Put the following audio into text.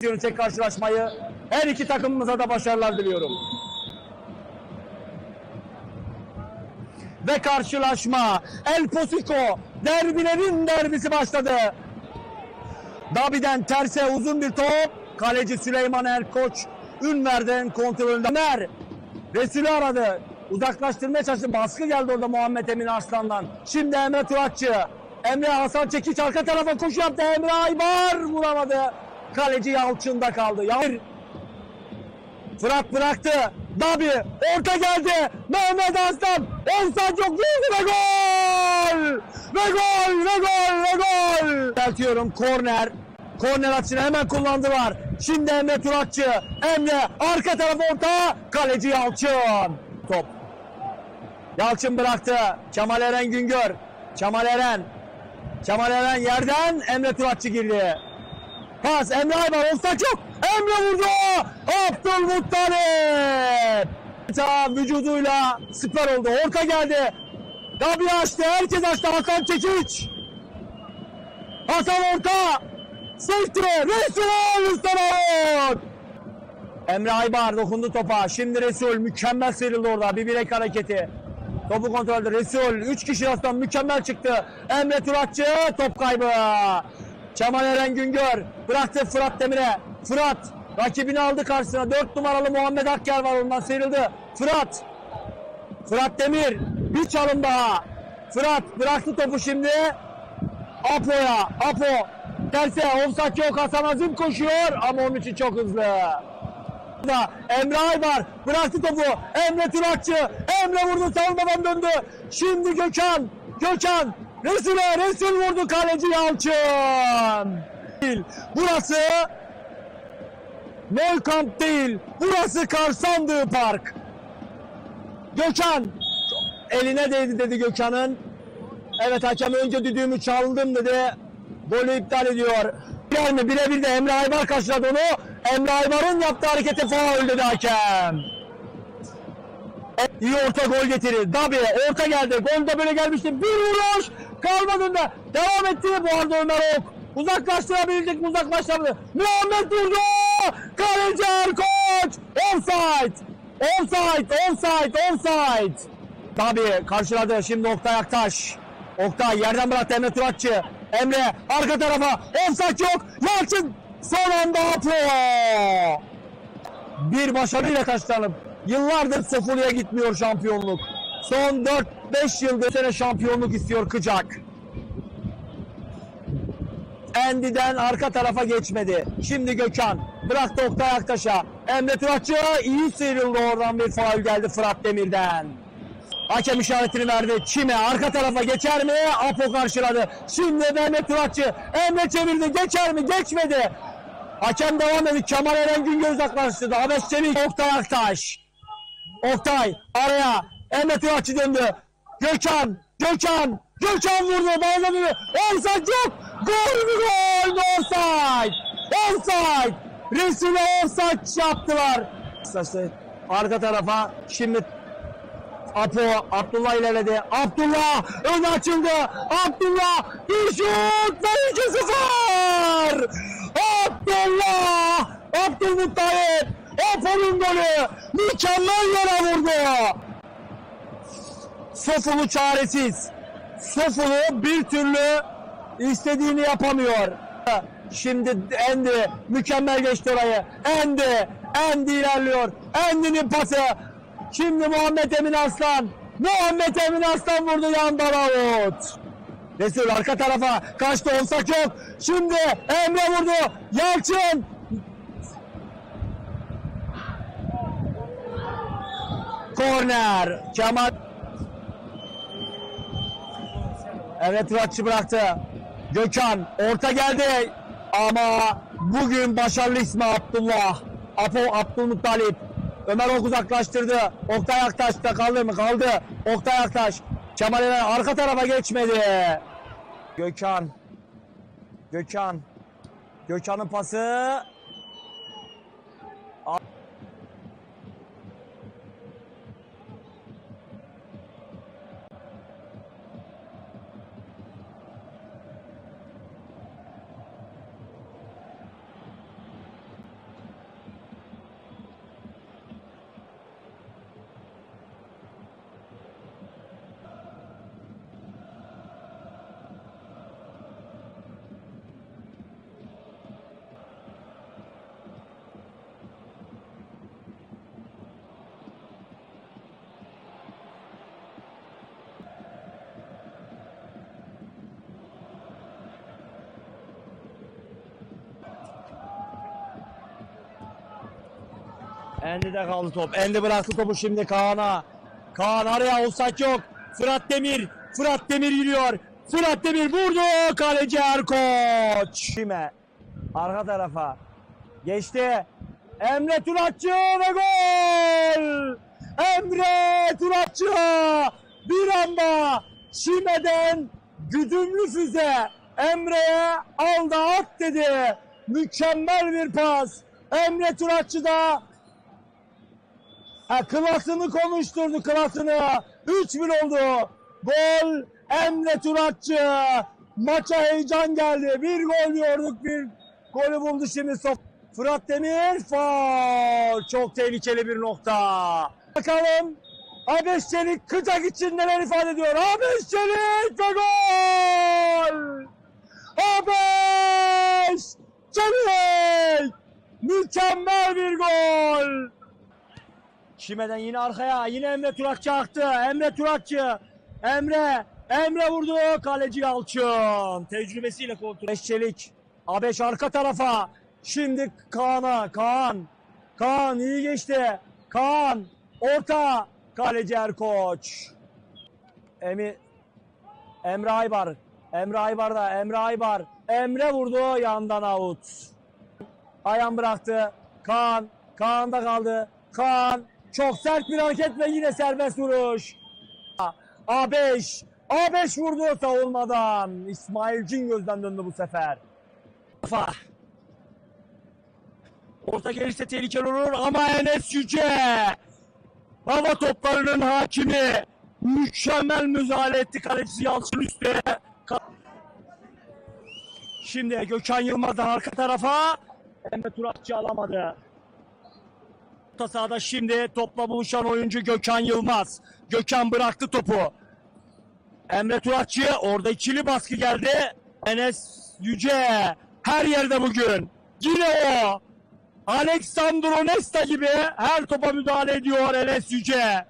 tek karşılaşmayı. Her iki takımımıza da başarılar diliyorum. Ve karşılaşma El Posico derbilerin derbisi başladı. Dabi'den terse uzun bir top. Kaleci Süleyman Erkoç Ünver'den kontrolünde. Ömer Resul'ü aradı. Uzaklaştırmaya çalıştı. Baskı geldi orada Muhammed Emin Arslan'dan. Şimdi Emre Turatçı. Emre Hasan Çekiç arka tarafa koşu yaptı. Emre Aybar vuramadı. Kaleci Yalçın'da kaldı. Yalçın Fırat bıraktı. Dabi orta geldi. Mehmet Aslan. Offside yok girdi ve gol! Ve gol! Ve gol! Ve gol! Beltiyorum korner. Korner atışını hemen kullandılar. Şimdi Emre Turakçı. Emre arka tarafa orta. Kaleci Yalçın. Top. Yalçın bıraktı. Kemal Eren Güngör. Kemal Eren. Kemal Eren yerden Emre Turakçı girdi. Pas Emre Aybar offside yok. Emre vurdu. Abdülmuttalip. Ta vücuduyla süper oldu. Orta geldi. Gabi açtı. Herkes açtı. Hakan Çekiç. Hasan orta. Sekti. Resul Üstelavut. Emre Aybar dokundu topa. Şimdi Resul mükemmel sıyrıldı orada. Bir bilek hareketi. Topu kontrol etti. Resul 3 kişi arasından mükemmel çıktı. Emre Turatçı top kaybı. Kemal Eren Güngör bıraktı Fırat Demir'e. Fırat rakibini aldı karşısına. 4 numaralı Muhammed Akyar var ondan sıyrıldı. Fırat. Fırat Demir bir çalım daha. Fırat bıraktı topu şimdi. Apo'ya. Apo. Terse offside yok. Hasan Azim koşuyor ama onun için çok hızlı. Da Emre Aybar bıraktı topu. Emre Turakçı. Emre vurdu savunmadan döndü. Şimdi Gökhan. Gökhan. Resul'e Resul vurdu kaleci Yalçın. Burası Neukamp değil. Burası Karsandığı Park. Gökhan eline değdi dedi Gökhan'ın. Evet hakem önce düdüğümü çaldım dedi. Golü iptal ediyor. Mi? Birebir de Emre Aybar karşıladı onu. Emre Aybar'ın yaptığı harekete faul dedi hakem. İyi orta gol getirir. Dabi orta geldi. Gol de böyle gelmişti. Bir vuruş. Kalmadığında devam etti. Bu arada Ömer Ok. Uzaklaştırabilecek mi? Uzaklaştıramadı. Muhammed vurdu. Kaleci Erkoç. Offside. Offside. Offside. Offside. Dabi karşıladı. Şimdi Oktay Aktaş. Oktay yerden bıraktı Emre Turakçı. Emre arka tarafa. Offside yok. Yalçın son anda Apo. Bir başarıyla karşılanıp yıllardır sıfırıya gitmiyor şampiyonluk. Son 4-5 yıldır sene şampiyonluk istiyor Kıcak. Endi'den arka tarafa geçmedi. Şimdi Gökhan bıraktı Oktay Aktaş'a. Emre Turakçı iyi sıyrıldı oradan bir faul geldi Fırat Demir'den. Hakem işaretini verdi. Çime arka tarafa geçer mi? Apo karşıladı. Şimdi Mehmet Turakçı. Emre çevirdi. Geçer mi? Geçmedi. Hakem devam ediyor. Kemal Eren Güngör uzaklaştırdı. Abeş Çevik. Oktay Aktaş. Oktay araya. Emre Turakçı döndü. Gökhan. Gökhan. Gökhan vurdu. Bağladı. Offside yok. Gol gol? Offside. Offside. Resul'e offside yaptılar. Arka tarafa şimdi Apo Abdullah ilerledi. Abdullah ön açıldı. Abdullah bir şut ve 2-0. Abdullah Abdülmuttalip Apo'nun golü mükemmel yere vurdu. Sofulu çaresiz. Sofulu bir türlü istediğini yapamıyor. Şimdi Endi mükemmel geçti orayı. Endi, Endi ilerliyor. Endi'nin pası. Şimdi Muhammed Emin Aslan. Muhammed Emin Aslan vurdu yandan out. Resul arka tarafa kaçtı olsak yok. Şimdi Emre vurdu. Yalçın. Korner. Kemal. Evet Muratçı bıraktı. Gökhan orta geldi. Ama bugün başarılı ismi Abdullah. Apo Abdülmuttalip. Ömer Ok uzaklaştırdı. Oktay Aktaş da kaldı mı? Kaldı. Oktay Aktaş. Kemal Eren arka tarafa geçmedi. Gökhan. Gökhan. Gökhan'ın pası. Endi'de kaldı top. Endi bıraktı topu şimdi Kaan'a. Kaan araya olsak yok. Fırat Demir. Fırat Demir giriyor. Fırat Demir vurdu. Kaleci Erkoç. Kime? Arka tarafa. Geçti. Emre Turatçı ve gol. Emre Turatçı. Bir anda Şime'den güdümlü füze Emre'ye aldı at dedi. Mükemmel bir pas. Emre Turatçı da ha, klasını konuşturdu klasını. 3-1 oldu. Gol Emre Turatçı. Maça heyecan geldi. Bir gol yorduk bir golü buldu şimdi Sof. Fırat Demir faul. Çok tehlikeli bir nokta. Bakalım Abeş Çelik Kıcak için neler ifade ediyor. Abeş Çelik ve gol. Abeş Çelik. Mükemmel bir gol. Şimeden yine arkaya. Yine Emre Turakçı aktı. Emre Turakçı. Emre. Emre vurdu. Kaleci Yalçın. Tecrübesiyle kontrol. Abeş Çelik. Abeş arka tarafa. Şimdi Kaan'a. Kaan. Kaan iyi geçti. Kaan. Orta. Kaleci Erkoç. Emi. Emre Aybar. Emre Aybar da. Emre Aybar. Emre vurdu. Yandan out. Ayağını bıraktı. Kaan. Kaan'da kaldı. Kaan. Çok sert bir hareket ve yine serbest vuruş. A5. A5 vurdu savunmadan. İsmail Cingöz'den döndü bu sefer. Kafa. Orta gelirse tehlikeli olur ama Enes Yüce. Hava toplarının hakimi. Mükemmel müdahale etti kalecisi Yalçın üstüne. Ka- Şimdi Gökhan Yılmaz'dan arka tarafa. Emre Turakçı alamadı. Orta sahada şimdi topla buluşan oyuncu Gökhan Yılmaz. Gökhan bıraktı topu. Emre Turakçı orada ikili baskı geldi. Enes Yüce her yerde bugün. Yine o. Alexandro Nesta gibi her topa müdahale ediyor Enes Yüce.